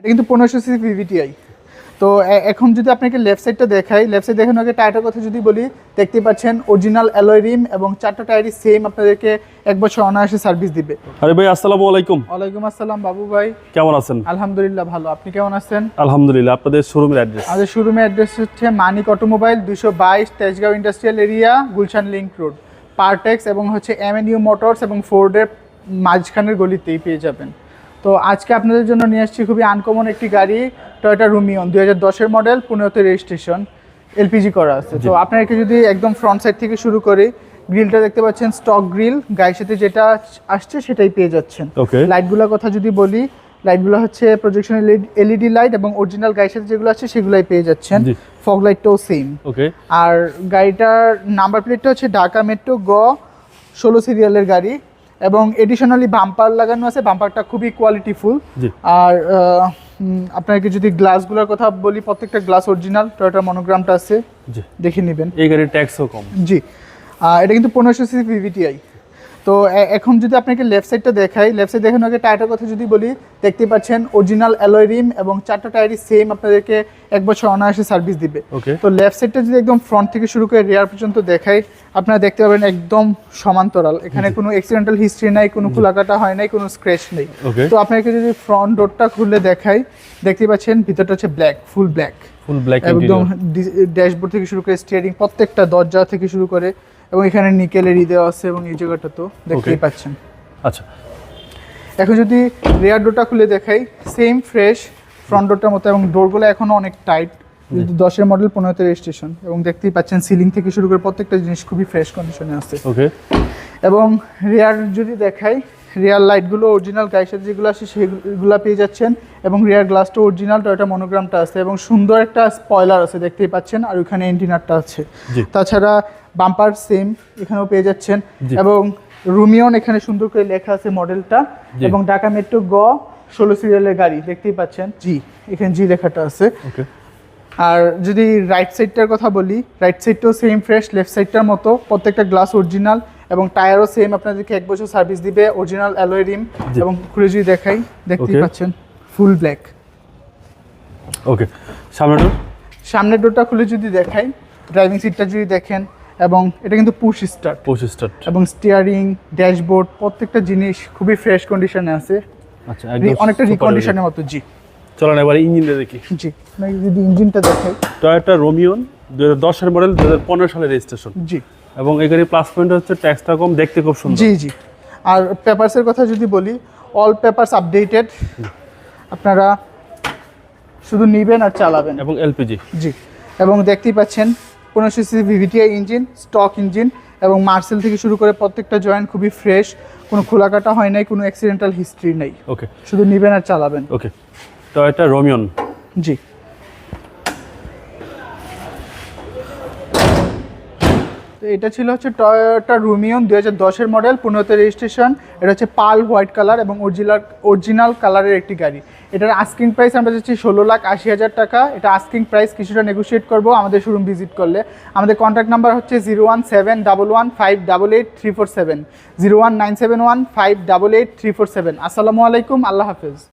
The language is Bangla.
এটা কিন্তু পনেরোশো সিসি ভিভিটিআই। তো এখন যদি আপনাকে লেফট সাইডটা দেখাই লেফট সাইড দেখানোর আগে টায়ারটার কথা যদি বলি দেখতে পাচ্ছেন অরিজিনাল অ্যালয় রিম এবং চারটা টায়ারই সেম আপনাদেরকে এক বছর অনায়াসে সার্ভিস দিবে। আরে ভাই আসসালামু আলাইকুম। ওয়ালাইকুম আসসালাম বাবু ভাই। কেমন আছেন? আলহামদুলিল্লাহ ভালো। আপনি কেমন আছেন? আলহামদুলিল্লাহ আপনাদের শোরুমের অ্যাড্রেস আমাদের শোরুমের অ্যাড্রেস হচ্ছে মানিক অটোমোবাইল দুশো বাইশ Tejgaon industrial area Gulshan link road Partex এবং হচ্ছে এমএনইউ মোটরস এবং ফোর্ডের মাঝখানের গলিতেই পেয়ে যাবেন। তো আজকে আপনাদের জন্য নিয়ে আসছি খুবই আনকমন একটি গাড়ি টয়োটা রুমিয়ন দুই হাজার দশের মডেল পনেরোতে রেজিস্ট্রেশন এলপিজি করা আছে। তো আপনাকে যদি একদম ফ্রন্ট সাইড থেকে শুরু করি গ্রিলটা দেখতে পাচ্ছেন স্টক গ্রিল গায়ের সাথে যেটা আসছে সেটাই পেয়ে যাচ্ছেন। লাইটগুলোর কথা যদি বলি লাইটগুলো হচ্ছে প্রজেকশন এলইডি লাইট এবং অরিজিনাল গাড়ির সাথে যেগুলো আছে সেগুলাই পেয়ে যাচ্ছেন। ফগ লাইটটাও সেম ওকে। আর গাড়িটার নাম্বার প্লেটটা হচ্ছে ঢাকা মেট্রো গ ষোলো সিরিয়ালের গাড়ি। এবং এডিশনালি বাম্পার লাগানো আছে বাম্পারটা খুবই কোয়ালিটিফুল জি। আর আপনাকে যদি গ্লাসগুলোর কথা বলি প্রত্যেকটা গ্লাস অরিজিনাল টয়োটার মনোগ্রামটা আছে। দেখে নেবেন। এই গাড়ির ট্যাক্সও কম। জি। এটা কিন্তু পনেরোশো সিসি ভিভিটিআই তো এখন যদি আপনাকে লেফট সাইডটা দেখাই লেফট সাইড দেখানোর আগে টায়ারটার কথা যদি বলি দেখতে পাচ্ছেন অরিজিনাল অ্যালয় রিম এবং চারটা টায়ারই সেম আপনাদেরকে এক বছর অনায়াসে সার্ভিস দিবে। ওকে তো লেফট সাইডটা যদি একদম ফ্রন্ট থেকে শুরু করে রেয়ার পর্যন্ত দেখাই আপনারা দেখতে পাবেন একদম সমান্তরাল। এখানে কোনো অ্যাক্সিডেন্টাল হিস্ট্রি নাই কোনো খোলাকাটা হয় নাই কোনো স্ক্র্যাচ নেই। তো আপনাকে যদি ফ্রন্ট ডোরটা খুলে দেখাই দেখতে পাচ্ছেন ভিতরটা হচ্ছে black full black full black একদম ড্যাশবোর্ড থেকে শুরু করে স্টিয়ারিং প্রত্যেকটা দরজা থেকে শুরু করে এবং এখানে নিকেলের ই দেওয়া আছে এবং এই জায়গাটা তো দেখতেই পাচ্ছেন। আচ্ছা। এখন যদি রেয়ার ডোরটা খুলে দেখাই সেম ফ্রেশ ফ্রন্ট ডোরটার মতো এবং ডোরগুলো এখনও অনেক টাইট দশের মডেল পনেরোতে রেজিস্ট্রেশন এবং দেখতেই পাচ্ছেন সিলিং থেকে শুরু করে প্রত্যেকটা জিনিস খুবই ফ্রেশ কন্ডিশনে আছে ওকে এবং রেয়ার যদি দেখাই রেয়ার লাইটগুলো অরিজিনাল গাড়ির সাথে যেগুলো আছে সেগুলো পেয়ে যাচ্ছেন এবং রেয়ার গ্লাসটা অরিজিনাল টয়টা মনোগ্রামটা আছে এবং সুন্দর একটা স্পয়লার আছে দেখতেই পাচ্ছেন আর ওখানে এন্টিনারটা আছে। তাছাড়া বাম্পার সেম এখানেও পেয়ে যাচ্ছেন এবং রুমিয়ন এখানে সুন্দর করে লেখা আছে মডেলটা। এবং ঢাকা মেট্রো গ ষোলো সিরিয়ালের গাড়ি দেখতেই পাচ্ছেন। জি। এখানে জি লেখাটা আছে। আর যদি রাইট সাইডটার কথা বলি রাইট সাইডটাও সেম ফ্রেশ লেফট সাইডটার মতো। প্রত্যেকটা গ্লাস অরিজিনাল এবং টায়ারও সেম আপনাদেরকে এক বছর সার্ভিস দিবে অরিজিনাল অ্যালয় রিম এবং খুলে যদি দেখাই দেখতেই পাচ্ছেন ফুল ব্ল্যাক ওকে সামনেটা সামনের ডোরটা খুলে যদি দেখাই ড্রাইভিং সিটটা যদি দেখেন এবং এটা কিন্তু পুশ স্টার্ট পুশ স্টার্ট এবং স্টিয়ারিং ড্যাশবোর্ড প্রত্যেকটা জিনিস খুবই ফ্রেশ কন্ডিশনে আছে। আচ্ছা অনেকটা রিকন্ডিশনের মতো জি। চলেন এবার ইঞ্জিনটা দেখি। জি যদি ইঞ্জিনটা দেখাই। টয়োটা রোমিওন দু হাজার দশের মডেল দু হাজার পনেরো সালের রেজিস্ট্রেশন জি। এবং এই গাড়ির প্লাস পয়েন্ট হচ্ছে ট্যাক্সটা কম দেখতে খুব সুন্দর। জি জি। আর পেপারসের কথা যদি বলি অল পেপারস আপডেটেড আপনারা শুধু নেবেন আর চালাবেন। এবং এলপিজি জি। এবং দেখতেই পাচ্ছেন পনেরোশো CC VVTI engine stock engine এবং মার্সেল থেকে শুরু করে প্রত্যেকটা জয়েন্ট খুবই ফ্রেশ কোনো খোলাকাটা হয় নাই কোনো অ্যাক্সিডেন্টাল হিস্ট্রি নেই। ওকে শুধু নেবেন আর চালাবেন। ওকে টয়োটা রোমিয়ন জি। তো এটা ছিল হচ্ছে টয়োটা রুমিয়ন দুই হাজার মডেল, পনেরোতে রেজিস্ট্রেশন। এটা হচ্ছে পাল হোয়াইট কালার এবং অরিজিনাল অরিজিনাল কালারের একটি গাড়ি। এটার আস্কিং প্রাইস আমরা যাচ্ছি ষোলো লাখ আশি হাজার টাকা। এটা আস্কিং প্রাইস কিছুটা নেগোশিয়েট করব, আমাদের শোরুম ভিজিট করলে। আমাদের কন্ট্যাক্ট নাম্বার হচ্ছে zero one seven double one five double eight three four seven. Zero one nine seven one five double eight three four seven. আসসালামু আলাইকুম, আল্লাহ হাফেজ।